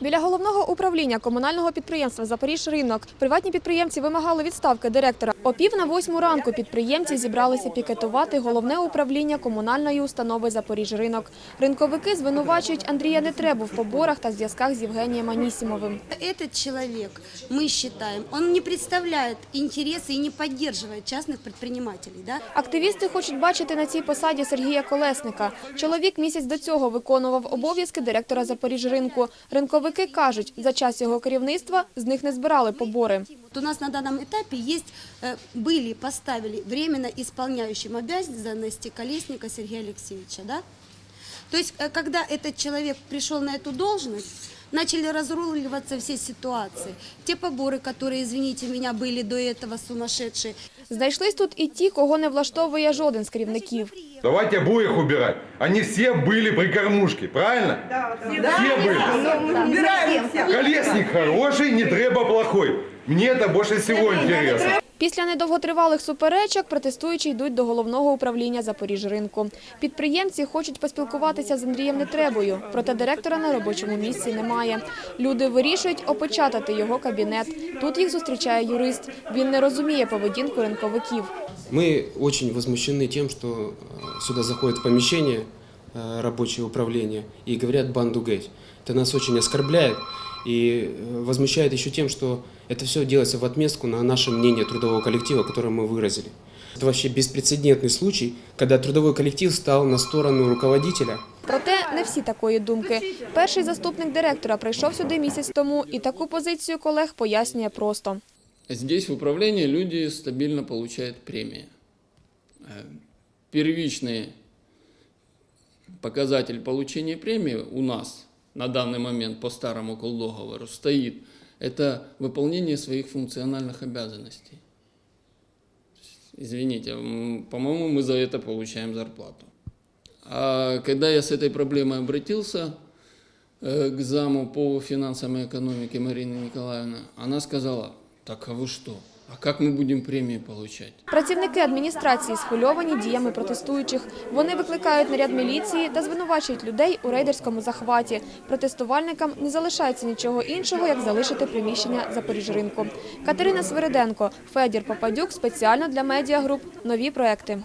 Біля головного управління комунального підприємства «Запоріжринок» приватні підприємці вимагали відставки директора. О пів на восьму ранку підприємці зібралися пікетувати головне управління комунальної установи «Запоріжринок». Ринковики звинувачують Андрія Нетребу в поборах та зв'язках з Євгенієм Анісімовим. Этот человек, мы считаем, он не представляет интересы и не поддерживает частных предпринимателей. Да? Активісти хочуть бачити на цій посаді Сергія Колесника. Чоловік місяць до цього виконував обов'язки директора «Запоріжринку». Ринковики кажуть, за час його керівництва з них не збирали побори. Вот У нас на данном этапе есть, э, были, поставили временно исполняющим обязанности Колесника Сергея Алексеевича. Да? То есть, э, когда этот человек пришел на эту должность, начали разруливаться все ситуации. Те поборы, которые, извините меня, были до этого сумасшедшие, Знайшлись тут і ті, кого не влаштовує жоден з керівників. Давайте обоих убирать. Они все были при кормушке, правильно? Да, Все были. Колесник хороший, не треба плохой. Мне это больше всего интересно. Після недовготривалих суперечок протестуючі йдуть до головного управління Запоріжринку. Підприємці хочуть поспілкуватися з Андрієм Нетребою, проте директора на робочому місці немає. Люди вирішують опечатати його кабінет. Тут їх зустрічає юрист. Він не розуміє поведінку ринковиків. Мы очень возмущены тем, что э, сюда заходит в помещение э, рабочее управление и говорят банду геть. Это нас очень оскорбляет и э, возмущает еще тем, что это все делается в отместку на наше мнение трудового коллектива, которое мы выразили. Это вообще беспрецедентный случай, когда трудовой коллектив стал на сторону руководителя Проте не всі такої думки. Перший заступник директора прийшов сюди місяць тому і таку позицію колег пояснює просто. Здесь в управлении люди стабильно получают премии. Э, Первичный показатель получения премии у нас на данный момент по старому колдоговору стоит. Это выполнение своих функциональных обязанностей. Извините, по-моему, мы за это получаем зарплату. А когда я с этой проблемой обратился э, к заму по финансам и экономике Марины Николаевны, она сказала, так а вы что, а как ми будем премії получать? Працівники адміністрації схвильовані діями протестуючих. Вони викликають наряд міліції та звинувачують людей у рейдерському захваті. Протестувальникам не залишається нічого іншого, як залишити приміщення Запоріжринку. Катерина Свириденко, Федір Попадюк спеціально для медіагруп «Нові проекти».